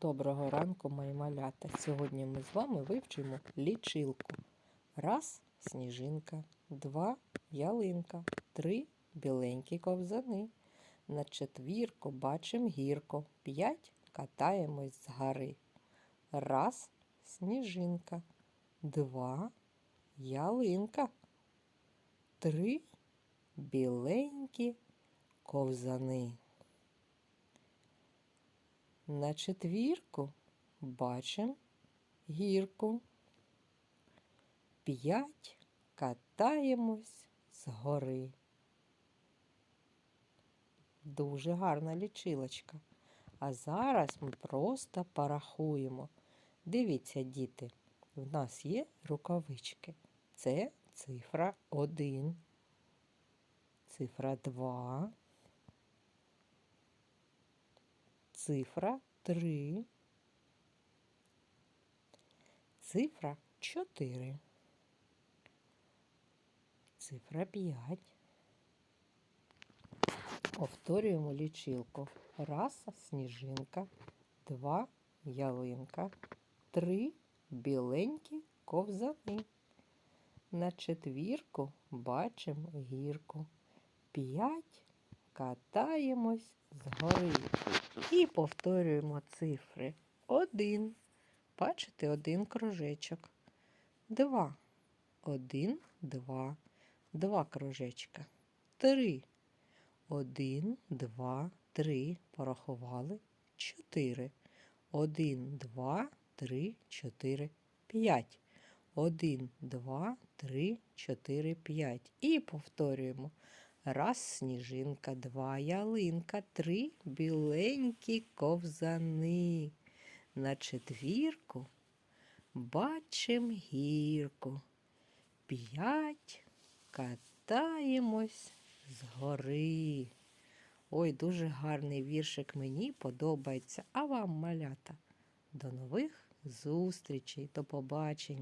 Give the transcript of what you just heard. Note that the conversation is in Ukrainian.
Доброго ранку, мої малята. Сьогодні ми з вами вивчимо лічилку. Раз сніжинка, два ялинка, три біленькі ковзани. На четвірку бачим гірко, п'ять катаємось з гори. Раз сніжинка, два ялинка, три біленькі ковзани. На четвірку бачимо гірку. П'ять катаємось з гори. Дуже гарна лічилочка. А зараз ми просто порахуємо. Дивіться, діти, в нас є рукавички. Це цифра 1, цифра 2. Цифра 3, цифра 4, цифра 5. Повторюємо лічилку. Раз сніжинка, два ялинка, три біленькі ковзани. На четвірку бачимо гірку. П'ять катаємось з гори. І повторюємо цифри. Один. Бачите, один кружечок. Два. Один, два. Два кружечка. Три. Один, два, три. Порахували. Чотири. Один, два, три, чотири, п'ять. Один, два, три, чотири, п'ять. І повторюємо. Раз сніжинка, два ялинка, три біленькі ковзани. На четвірку бачим гірку. П'ять катаємось з гори. Ой, дуже гарний віршик мені подобається. А вам, малята. До нових зустрічей, до побачення.